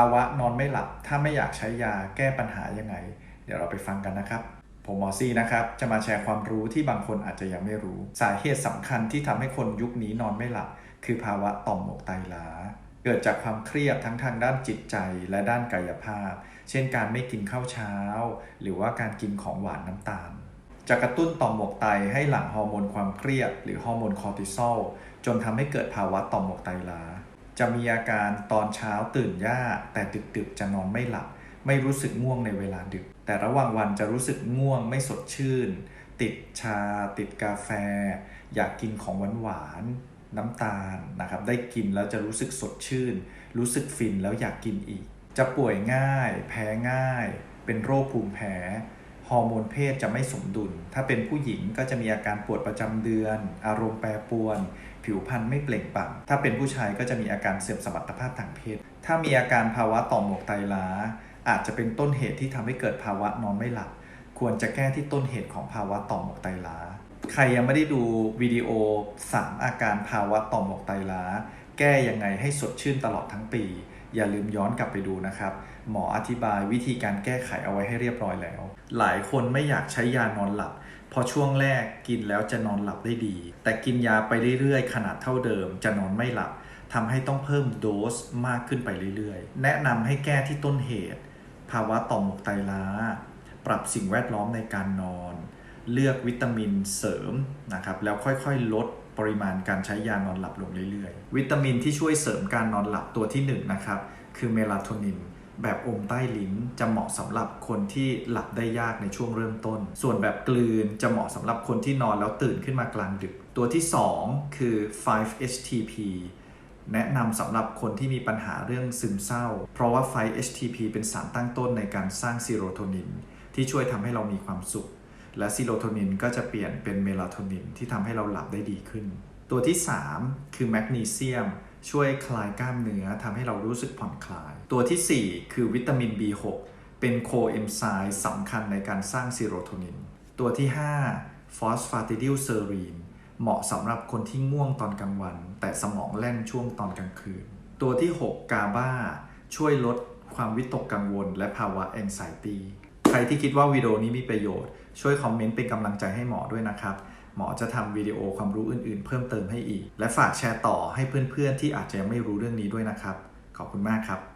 าวะนอนไม่หลับ ถ้าไม่อยากใช้ยาแก้ปัญหายังไง เดี๋ยวเราไปฟังกันนะครับ ผมหมอซีนะครับ จะมาแชร์ความรู้ที่บางคนอาจจะยังไม่รู้ สาเหตุสำคัญที่ทำให้คนยุคนี้นอนไม่หลับ คือภาวะต่อมหมวกไตล้า เกิดจากความเครียดทั้งทางด้านจิตใจและด้านกายภาพ เช่น การไม่กินข้าวเช้า หรือว่าการกินของหวานน้ำตาลจะกระตุ้นต่อมหมวกไตให้หลั่งฮอร์โมนความเครียด หรือฮอร์โมนคอร์ติซอลจนทำให้เกิดภาวะต่อมหมวกไตล้า จะมีอาการตอนเช้าตื่นยากแต่ดึกๆจะนอนไม่หลับ ไม่รู้สึกง่วงในเวลาดึก แต่ระหว่างวันจะรู้สึกง่วงไม่สดชื่น ติดชา ติดกาแฟ อยากกินของหวานๆน้ำตาลนะครับ ได้กินแล้วจะรู้สึกสดชื่น รู้สึกฟินแล้วอยากกินอีก จะป่วยง่าย แพ้ง่าย เป็นโรคภูมิแพ้ อร์โมนเพศจะไม่สมดุล ถ้าเป็นผู้หญิงก็จะมีอาการปวดประจำเดือน อารมณ์แปรปรวน ผิวพรรณไม่เปล่งปลั่ง ถ้าเป็นผู้ชายก็จะมีอาการเสื่อมสมรรถภาพทางเพศ ถ้ามีอาการภาวะต่อมหมวกไตล้า อาจจะเป็นต้นเหตุที่ทำให้เกิดภาวะนอนไม่หลับ ควรจะแก้ที่ต้นเหตุของภาวะต่อมหมวกไตล้า ใครยังไม่ได้ดูวิดีโอ 3 อาการภาวะต่อมหมวกไตล้า แก้ยังไงให้สดชื่นตลอดทั้งปี อย่าลืมย้อนกลับไปดูนะครับ หมออธิบายวิธีการแก้ไขเอาไว้ให้เรียบร้อยแล้ว หลายคนไม่อยากใช้ยานอนหลับ พอช่วงแรกกินแล้วจะนอนหลับได้ดี แต่กินยาไปเรื่อยๆ ขนาดเท่าเดิม จะนอนไม่หลับทำให้ต้องเพิ่มโดสมากขึ้นไปเรื่อยๆ แนะนำให้แก้ที่ต้นเหตุ ภาวะต่อมหมวกไตล้า ปรับสิ่งแวดล้อมในการนอน เลือกวิตามินเสริมนะครับแล้วค่อยๆ ลดปริมาณการใช้ยานอนหลับลงเรื่อยๆ วิตามินที่ช่วยเสริมการนอนหลับตัวที่1นนะครับคือเมลาโทนินแบบอมใต้ลิ้นจะเหมาะสำหรับคนที่หลับได้ยากในช่วงเริ่มต้น ส่วนแบบกลืนจะเหมาะสำหรับคนที่นอนแล้วตื่นขึ้นมากลางดึก ตัวที่ 2 คือ 5-HTP แนะนำสำหรับคนที่มีปัญหาเรื่องซึมเศร้า เพราะว่า 5-HTP เป็นสารตั้งต้นในการสร้างซีโรโทนิน ที่ช่วยทำให้เรามีความสุข และซีโรโทนินก็จะเปลี่ยนเป็นเมลาโทนินที่ทำให้เราหลับได้ดีขึ้น ตัวที่ 3 คือแมกนีเซียม ช่วยคลายกล้ามเนื้อทำให้เรารู้สึกผ่อนคลาย ตัวทีสี่ 4 คือวิตามิน B6 เป็นโคเอนไซม์สำคัญในการสร้างซีโรโทนิน ตัวที่ 5 ฟอสฟาติดิลเซอรีน เหมาะสำหรับคนที่ง่วงตอนกลางวัน แต่สมองแล่นช่วงตอนกลางคืน ตัวที่ 6 กาบาช่วยลดความวิตกกังวลและภาวะแอนไซตี้ ใครที่คิดว่าวิดีโอนี้มีประโยชน์ ช่วยคอมเมนต์เป็นกำลังใจให้หมอด้วยนะครับ หมอจะทำวิดีโอความรู้อื่นๆ เพิ่มเติมให้อีก และฝากแชร์ต่อให้เพื่อนๆที่อาจจะยังไม่รู้เรื่องนี้ด้วยนะครับ ขอบคุณมากครับ